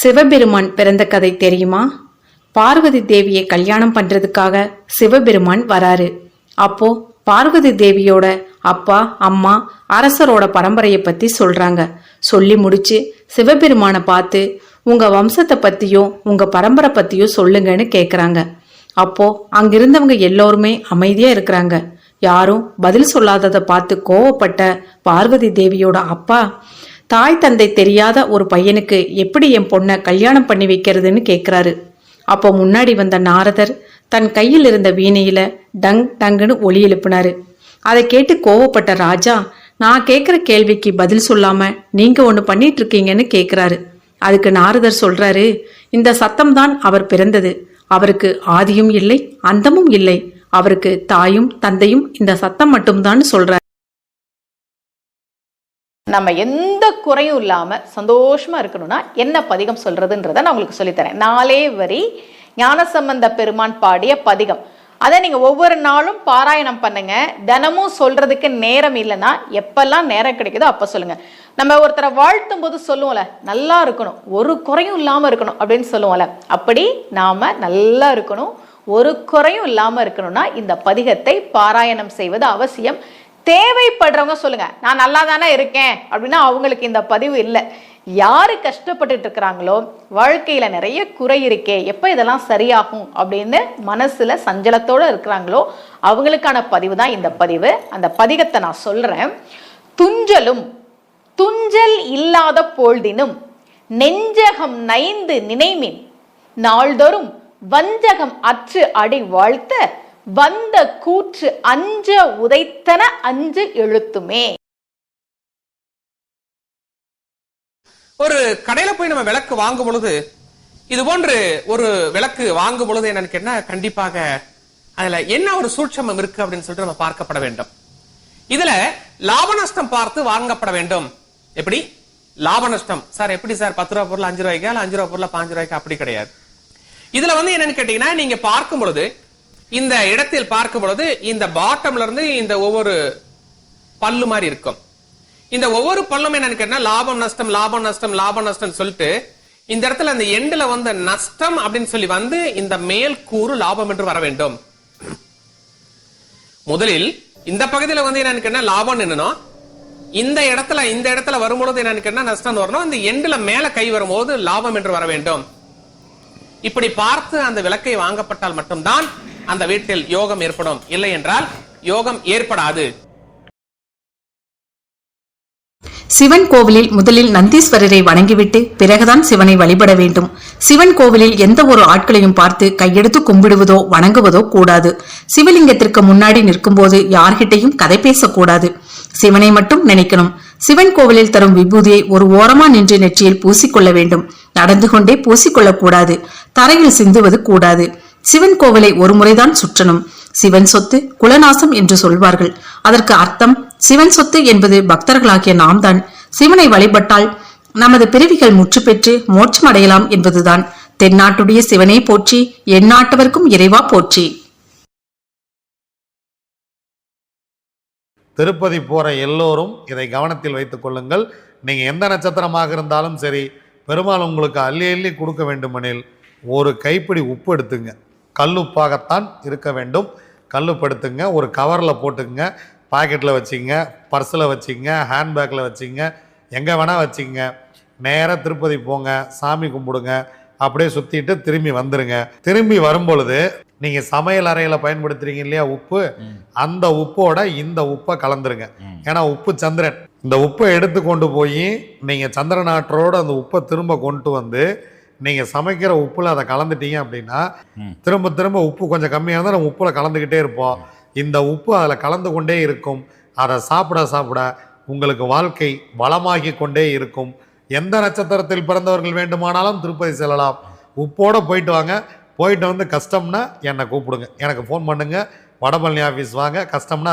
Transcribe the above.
சிவபெருமான் பிறந்த கதை தெரியுமா? பார்வதி தேவியை கல்யாணம் பண்றதுக்காக சிவபெருமான் வராரு. அப்போ பார்வதி தேவியோட அப்பா அம்மா அரசரோட பரம்பரையை பத்தி சொல்றாங்க. சொல்லி முடிச்சு சிவபெருமானை பார்த்து உங்க வம்சத்தை பத்தியும் உங்க பரம்பரை பத்தியும் சொல்லுங்கன்னு கேக்குறாங்க. அப்போ அங்கிருந்தவங்க எல்லோருமே அமைதியா இருக்கிறாங்க. யாரும் பதில் சொல்லாததை பார்த்து கோவப்பட்ட பார்வதி தேவியோட அப்பா தாய் தந்தை தெரியாத ஒரு பையனுக்கு எப்படி என் பொண்ணை கல்யாணம் பண்ணி வைக்கிறதுன்னு கேட்குறாரு அப்போ முன்னாடி வந்த நாரதர் தன் கையில் இருந்த வீணையில டங் டங்குன்னு ஒளி எழுப்பினாரு. அதை கேட்டு கோவப்பட்ட ராஜா நான் கேட்குற கேள்விக்கு பதில் சொல்லாம நீங்க ஒன்று பண்ணிட்டு இருக்கீங்கன்னு கேட்குறாரு அதுக்கு நாரதர் சொல்றாரு இந்த சத்தம் தான் அவர் பிறந்தது. அவருக்கு ஆதியும் இல்லை அந்தமும் இல்லை. அவருக்கு தாயும் தந்தையும் இந்த சத்தம் மட்டும்தான் சொல்றாரு. நம்ம எந்த குறையும் இல்லாமல் சந்தோஷமா இருக்கணும்னா என்ன பதிகம் சொல்றதுன்றத நான் உங்களுக்கு சொல்லித்தரேன். நாலே வரி ஞானசம்பந்த பெருமான் பாடிய பதிகம். அதை நீங்கள் ஒவ்வொரு நாளும் பாராயணம் பண்ணுங்க. தினமும் சொல்றதுக்கு நேரம் இல்லைன்னா எப்பெல்லாம் நேரம் கிடைக்குதோ அப்போ சொல்லுங்க. நம்ம ஒருத்தரை வாழ்த்தும் போது சொல்லுவோம்ல நல்லா இருக்கணும். ஒரு குறையும் இல்லாமல் இருக்கணும். அப்படின்னு சொல்லுவோம்ல. அப்படி நாம நல்லா இருக்கணும். ஒரு குறையும் இல்லாமல் இருக்கணும்னா இந்த பதிகத்தை பாராயணம் செய்வது அவசியம். தேவைப்படுறவங்க சொல்லுங்க நான் நல்லா தானே இருக்கேன் அப்படின்னா அவங்களுக்கு இந்த பதிவு இல்லை. யாரு கஷ்டப்பட்டுட்டு இருக்கிறாங்களோ வாழ்க்கையில நிறைய குறை இருக்கே எப்ப இதெல்லாம் சரியாகும் அப்படின்னு மனசுல சஞ்சலத்தோட இருக்கிறாங்களோ அவங்களுக்கான பதிவு தான் இந்த பதிவு. அந்த பதிகத்தை நான் சொல்றேன். துஞ்சலும் துஞ்சல் இல்லாத பொழுதினும் நெஞ்சகம் நைந்து நினைமின் நாள்தோறும் வஞ்சகம் அற்று அடி வாழ்த்த வந்த கூற்று அஞ்ச உதைத்தன அஞ்சு எழுத்துமே. ஒரு கடையில போய் நம்ம விளக்கு வாங்கும் பொழுது இது போன்று ஒரு விளக்கு வாங்கும் பொழுது என்னன்னு கேட்டா கண்டிப்பாக அதுல என்ன ஒரு சூட்சமம் இருக்கு அப்படின்னு சொல்லிட்டு நம்ம பார்க்கப்பட வேண்டும். இதுல லாப நஷ்டம் பார்த்து வாங்கப்பட வேண்டும். எப்படி? லாப நஷ்டம். சார் எப்படி சார்? பத்து ரூபா பொருள் அஞ்சு ரூபாய்க்கு இல்ல அஞ்சு ரூபா பொருள் பாஞ்சு ரூபாய்க்கு? அப்படி கிடையாது. இதுல வந்து என்னன்னு கேட்டீங்கன்னா நீங்க பார்க்கும் பொழுது இந்த இடத்தில் பார்க்கும் பொழுது இந்த பாட்டம்ல இருந்து இந்த ஒவ்வொரு பல்லு மாதிரி இருக்கும். இந்த ஒவ்வொரு பல்லும் என்னன்னு கேட்டா லாபம் நஷ்டம் லாபம் நஷ்டம் லாபம் நஷ்டம் சொல்லிட்டு இந்த இடத்துல அந்த எண்டுல வந்த நஷ்டம் அப்படின்னு சொல்லி வந்து இந்த மேல் கூறு லாபம் என்று வர வேண்டும். முதலில் இந்த பகுதியில வந்து என்னன்னு கேட்டா லாபம் என்னன்னா இந்த இடத்துல இந்த இடத்துல வரும்பொழுது என்னன்னு கேட்டா நஷ்டம் வரணும். இந்த எண்டுல மேல கை வரும்போது லாபம் என்று வர வேண்டும். இப்படி பார்த்து அந்த விளக்கை வாங்கப்பட்டால் மட்டும்தான் அந்த வீட்டில் யோகம் ஏற்படும். இல்லை என்றால் யோகம் ஏற்படாது. சிவன் கோவிலில் முதலில் நந்தீஸ்வரரை வணங்கிவிட்டு பிறகுதான் சிவனை வழிபட வேண்டும். சிவன் கோவிலில் எந்த ஒரு ஆட்களையும் பார்த்து கையெடுத்து கும்பிடுவதோ வணங்குவதோ கூடாது. சிவலிங்கத்திற்கு முன்னாடி நிற்கும்போது யார்கிட்டையும் கதை பேசக்கூடாது. சிவனை மட்டும் நினைக்கணும். சிவன் கோவிலில் தரும் விபூதியை ஒரு ஓரமா நின்று நெற்றியில் பூசிக்கொள்ள வேண்டும். நடந்து கொண்டே பூசிக்கொள்ளக்கூடாது. தரையில் சிந்துவது கூடாது. சிவன் கோவிலை ஒரு முறைதான் சுற்றணும். சிவன் சொத்து குலநாசம் என்று சொல்வார்கள். அதற்கு அர்த்தம் சிவன் சொத்து என்பது பக்தர்களாகிய நாம் தான் சிவனை வழிபட்டால் நமது பிறவிகள் முற்று பெற்று மோட்சம் அடையலாம் என்பதுதான். தென்னாட்டுடைய சிவனை போற்றி எந்நாட்டவர்க்கும் இறைவா போற்றி. திருப்பதி போகிற எல்லோரும் இதை கவனத்தில் வைத்துக் கொள்ளுங்கள். நீங்கள் எந்த நட்சத்திரமாக இருந்தாலும் சரி பெருமாள் உங்களுக்கு அள்ளி அள்ளி கொடுக்க வேண்டுமெனில் ஒரு கைப்பிடி உப்பு எடுத்துங்க. கல்லுப்பாகத்தான் இருக்க வேண்டும். கல்லுப்பு எடுத்துங்க ஒரு கவரில் போட்டுங்க பாக்கெட்டில் வச்சிங்க பர்ஸில் வச்சிங்க ஹேண்ட்பேக்கில் வச்சிங்க எங்கே வேணால் வச்சிங்க. நேராக திருப்பதி போங்க சாமி கும்பிடுங்க அப்படியே சுற்றிட்டு திரும்பி வந்துருங்க. திரும்பி வரும்பொழுது நீங்கள் சமையல் அறையில் பயன்படுத்துறீங்க இல்லையா உப்பு? அந்த உப்போட இந்த உப்பை கலந்துருங்க. ஏன்னா உப்பு சந்திரன். இந்த உப்பை எடுத்து கொண்டு போய் நீங்கள் சந்திரன் ஆற்றோட அந்த உப்பை திரும்ப கொண்டு வந்து நீங்கள் சமைக்கிற உப்புல அதை கலந்துட்டீங்க அப்படின்னா திரும்ப திரும்ப உப்பு கொஞ்சம் கம்மியாக இருந்தால் நம்ம உப்புல கலந்துக்கிட்டே இருப்போம். இந்த உப்பு அதில் கலந்து கொண்டே இருக்கும். அதை சாப்பிட சாப்பிட உங்களுக்கு வாழ்க்கை வளமாகி கொண்டே இருக்கும். எந்த நட்சத்திரத்தில் பிறந்தவர்கள் வேண்டுமானாலும் திருப்பதி செல்லலாம். உப்போட போயிட்டு வாங்க. போயிட்டு வந்து கஷ்டம்னா என்னை கூப்பிடுங்க. எனக்கு ஃபோன் பண்ணுங்க. வடபழனி ஆஃபீஸ் வாங்க. கஷ்டம்னா